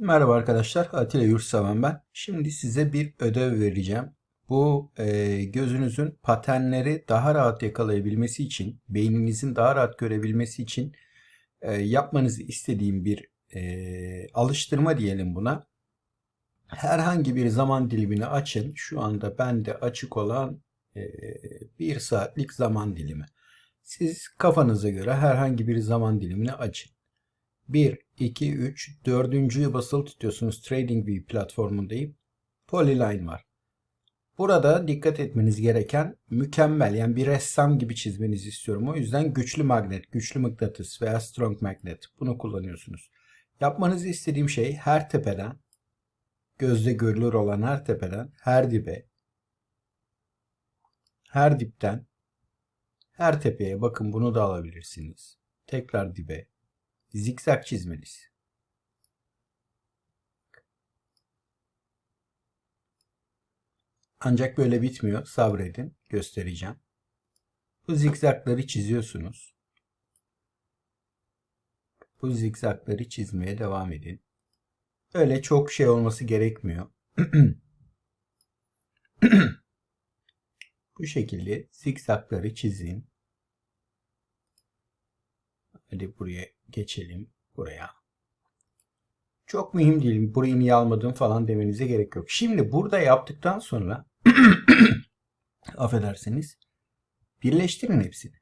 Merhaba arkadaşlar, Atilla Yurtseven ben. Şimdi size bir ödev vereceğim. Bu e, gözünüzün paternleri daha rahat yakalayabilmesi için, beyninizin daha rahat görebilmesi için e, yapmanızı istediğim bir e, alıştırma diyelim buna. Herhangi bir zaman dilimini açın. Şu anda bende açık olan e, bir saatlik zaman dilimi. Siz kafanıza göre herhangi bir zaman dilimini açın. 1, 2, 3, dördüncüyü basılı tutuyorsunuz. TradingView platformundayım. Polyline var. Burada dikkat etmeniz gereken mükemmel yani bir ressam gibi çizmenizi istiyorum. O yüzden güçlü magnet, güçlü mıknatıs veya strong magnet bunu kullanıyorsunuz. Yapmanızı istediğim şey her tepeden gözle görülür olan her tepeden her dibe her dipten her tepeye bakın bunu da alabilirsiniz. Tekrar dibe zikzak çizmeniz. Ancak böyle bitmiyor. Sabredin. Göstereceğim. Bu zikzakları çiziyorsunuz. Bu zikzakları çizmeye devam edin. Öyle çok şey olması gerekmiyor. Bu şekilde zikzakları çizin. Hadi buraya geçelim. Buraya. Çok mühim değil. Burayı niye almadım falan demenize gerek yok. Şimdi burada yaptıktan sonra affedersiniz birleştirin hepsini.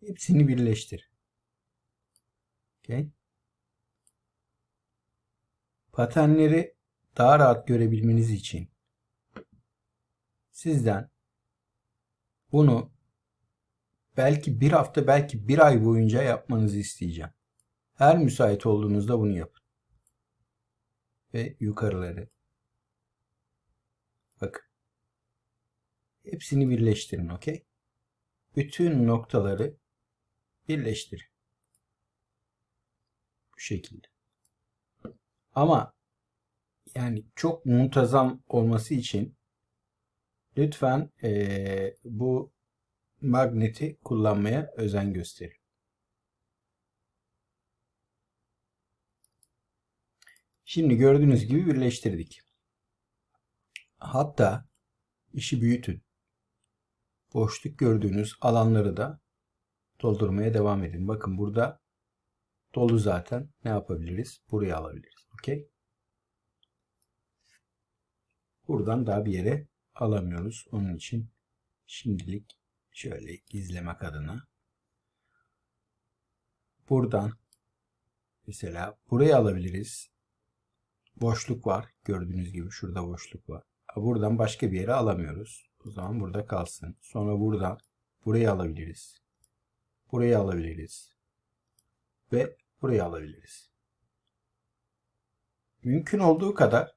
Hepsini birleştir. Okay. Paternleri daha rahat görebilmeniz için sizden bunu belki bir hafta belki bir ay boyunca yapmanızı isteyeceğim. Her müsait olduğunuzda bunu yapın. Ve yukarıları. Bakın. Hepsini birleştirin, okey? Bütün noktaları birleştirin. Bu şekilde. Ama yani çok muntazam olması için lütfen ee, bu magneti kullanmaya özen gösterin. Şimdi gördüğünüz gibi birleştirdik. Hatta işi büyütün. Boşluk gördüğünüz alanları da doldurmaya devam edin. Bakın burada dolu zaten. Ne yapabiliriz? Buraya alabiliriz. Okey? Buradan daha bir yere alamıyoruz. Onun için şimdilik şöyle gizlemek adına buradan mesela buraya alabiliriz. Boşluk var. Gördüğünüz gibi şurada boşluk var. Buradan başka bir yere alamıyoruz. O zaman burada kalsın. Sonra buradan buraya alabiliriz. Buraya alabiliriz. Ve buraya alabiliriz. Mümkün olduğu kadar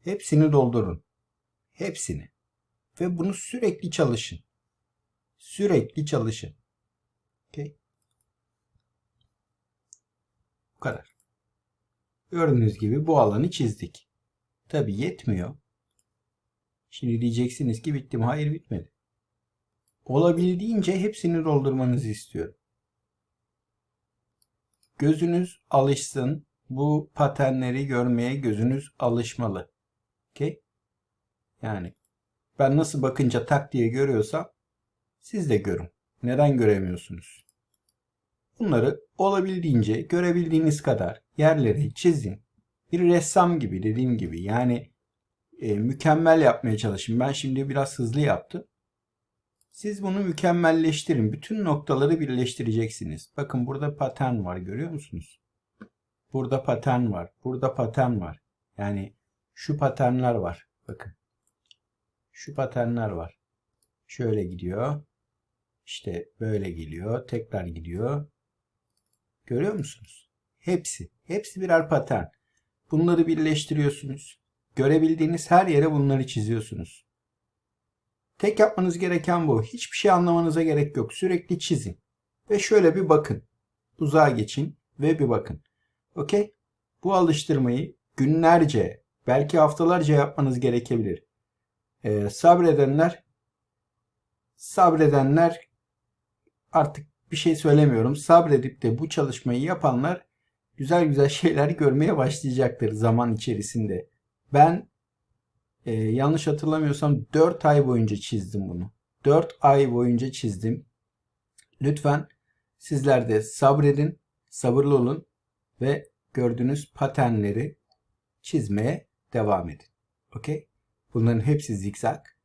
hepsini doldurun. Hepsini. Ve bunu sürekli çalışın. Sürekli çalışın. Okay. Bu kadar. Gördüğünüz gibi bu alanı çizdik. Tabi yetmiyor. Şimdi diyeceksiniz ki bitti mi? Hayır bitmedi. Olabildiğince hepsini doldurmanızı istiyorum. Gözünüz alışsın. Bu paternleri görmeye gözünüz alışmalı. Okay? Yani ben nasıl bakınca tak diye görüyorsam siz de görün. Neden göremiyorsunuz? Bunları olabildiğince görebildiğiniz kadar yerleri çizin. Bir ressam gibi dediğim gibi yani e, mükemmel yapmaya çalışın. Ben şimdi biraz hızlı yaptım. Siz bunu mükemmelleştirin. Bütün noktaları birleştireceksiniz. Bakın burada patern var görüyor musunuz? Burada patern var. Burada patern var. Yani şu paternler var. Bakın. Şu paternler var. Şöyle gidiyor. İşte böyle geliyor. Tekrar gidiyor. Görüyor musunuz? Hepsi. Hepsi birer patern. Bunları birleştiriyorsunuz. Görebildiğiniz her yere bunları çiziyorsunuz. Tek yapmanız gereken bu. Hiçbir şey anlamanıza gerek yok. Sürekli çizin. Ve şöyle bir bakın. Uzağa geçin ve bir bakın. Okey? Bu alıştırmayı günlerce, belki haftalarca yapmanız gerekebilir. Ee, sabredenler sabredenler artık bir şey söylemiyorum. Sabredip de bu çalışmayı yapanlar güzel güzel şeyler görmeye başlayacaktır zaman içerisinde. Ben e, yanlış hatırlamıyorsam 4 ay boyunca çizdim bunu. 4 ay boyunca çizdim. Lütfen sizler de sabredin, sabırlı olun ve gördüğünüz paternleri çizmeye devam edin. Okey? Bunların hepsi zikzak.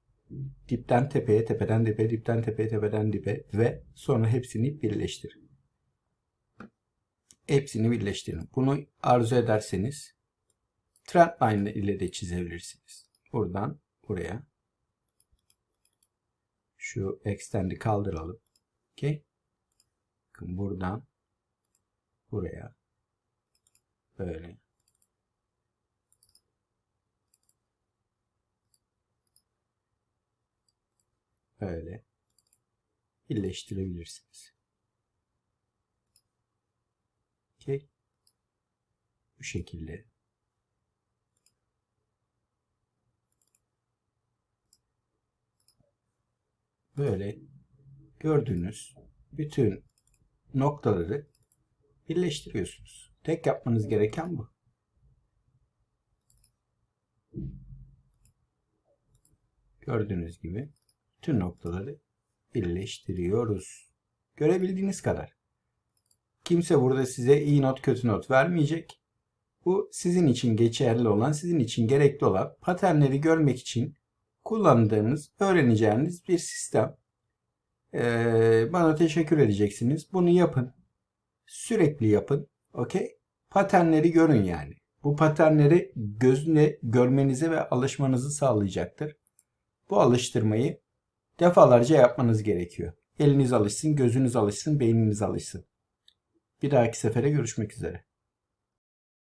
Dipten tepeye, tepeden dibe, dipten tepeye, tepeden dibe ve sonra hepsini birleştir. Hepsini birleştirin. Bunu arzu ederseniz trendline ile de çizebilirsiniz. Buradan buraya şu extend'i kaldıralım. Okey? Buradan buraya böyle böyle birleştirebilirsiniz. Okey. Bu şekilde. Böyle gördüğünüz bütün noktaları birleştiriyorsunuz. Tek yapmanız gereken bu. Gördüğünüz gibi tüm noktaları birleştiriyoruz. Görebildiğiniz kadar. Kimse burada size iyi not kötü not vermeyecek. Bu sizin için geçerli olan, sizin için gerekli olan paternleri görmek için kullandığınız, öğreneceğiniz bir sistem. Ee, bana teşekkür edeceksiniz. Bunu yapın. Sürekli yapın. Okey? Paternleri görün yani. Bu paternleri gözüne görmenizi ve alışmanızı sağlayacaktır. Bu alıştırmayı defalarca yapmanız gerekiyor. Eliniz alışsın, gözünüz alışsın, beyniniz alışsın. Bir dahaki sefere görüşmek üzere.